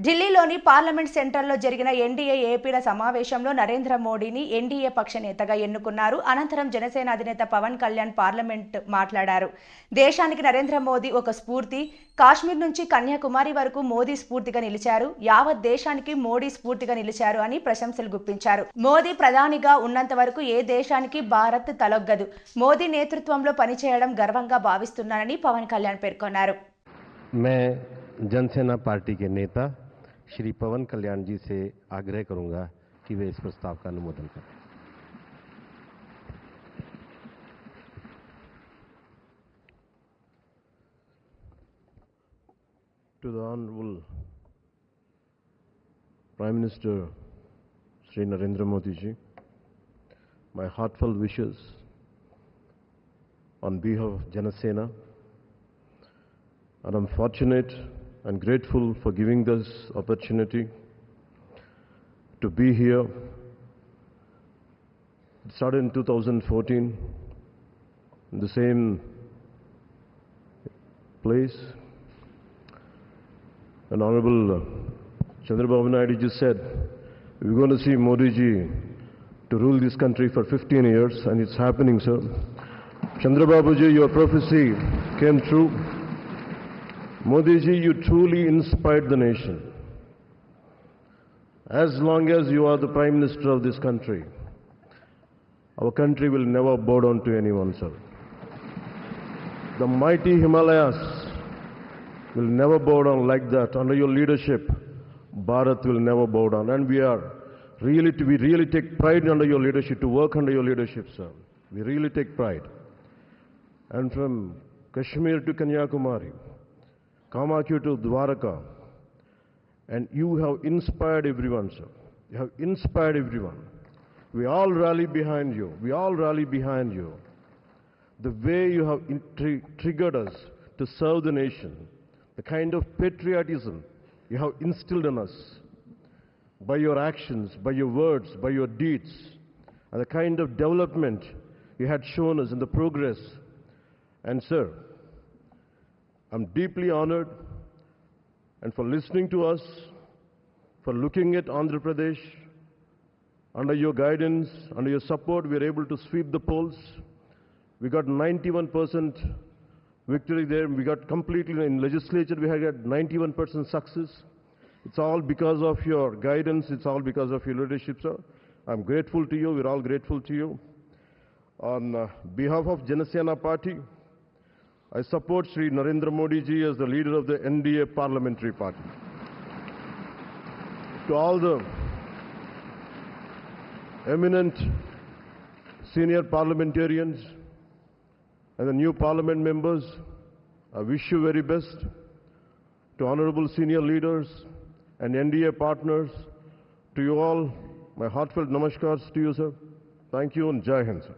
ఢిల్లీలోని పార్లమెంట్ సెంటర్లో జరిగిన ఎన్డీఏ ఏపీల సమావేశంలో నరేంద్ర మోడీని ఎన్డీఏ పక్ష నేతగా ఎన్నుకున్నారు అనంతరం జనసేన అధినేత పవన్ కళ్యాణ్ పార్లమెంట్ మాట్లాడారు దేశానికి నరేంద్ర మోదీ ఒక స్ఫూర్తి కాశ్మీర్ నుంచి కన్యాకుమారి వరకు మోదీ స్ఫూర్తిగా నిలిచారు యావత్ దేశానికి మోడీ స్ఫూర్తిగా నిలిచారు అని ప్రశంసలు గుప్పించారు మోదీ ప్రధానిగా ఉన్నంత వరకు ఏ దేశానికి భారత్ తలొగ్గదు మోదీ నేతృత్వంలో పనిచేయడం గర్వంగా భావిస్తున్నానని పవన్ కళ్యాణ్ పేర్కొన్నారు मैं जनसेना पार्टी के नेता श्री पवन कल्याण जी से आग्रह करूँगा कि वे इस प्रस्ताव का अनुमोदन करें। To the honourable prime minister Shri Narendra Modi ji my heartful wishes on behalf Janasena I am fortunate and grateful for giving this opportunity to be here. It started in 2014 in the same place. And Honorable Chandrababu Naidu just said, we're going to see Modi ji to rule this country for 15 years, and it's happening, sir. Chandrababu ji, your prophecy came true. Modi ji, you truly inspired the nation. As long as you are the Prime Minister of this country, our country will never bow down to anyone, sir. The mighty Himalayas will never bow down like that. Under your leadership, Bharat will never bow down. And we are really, we really take pride under your leadership, to work under your leadership, sir. We really take pride. And from Kashmir to Kanyakumari, Kamakya to Dwaraka, and you have inspired everyone, sir. You have inspired everyone. We all rally behind you. We all rally behind you. The way you have intri- triggered us to serve the nation, the kind of patriotism you have instilled in us by your actions, by your words, by your deeds, and the kind of development you had shown us in the progress. And, sir, I'm deeply honored and for listening to us, for looking at Andhra Pradesh. Under your guidance, under your support, we are able to sweep the polls. We got 91% victory there. We got completely in legislature, we had got 91% success. It's all because of your guidance. It's all because of your leadership, sir. I'm grateful to you. We're all grateful to you. On uh, behalf of Janasena Party, I support Sri Narendra Modi ji as the leader of the NDA parliamentary party. To all the eminent senior parliamentarians and the new parliament members, I wish you very best. To honorable senior leaders and NDA partners, to you all, my heartfelt namaskars to you, sir. Thank you and Jai Hind, sir.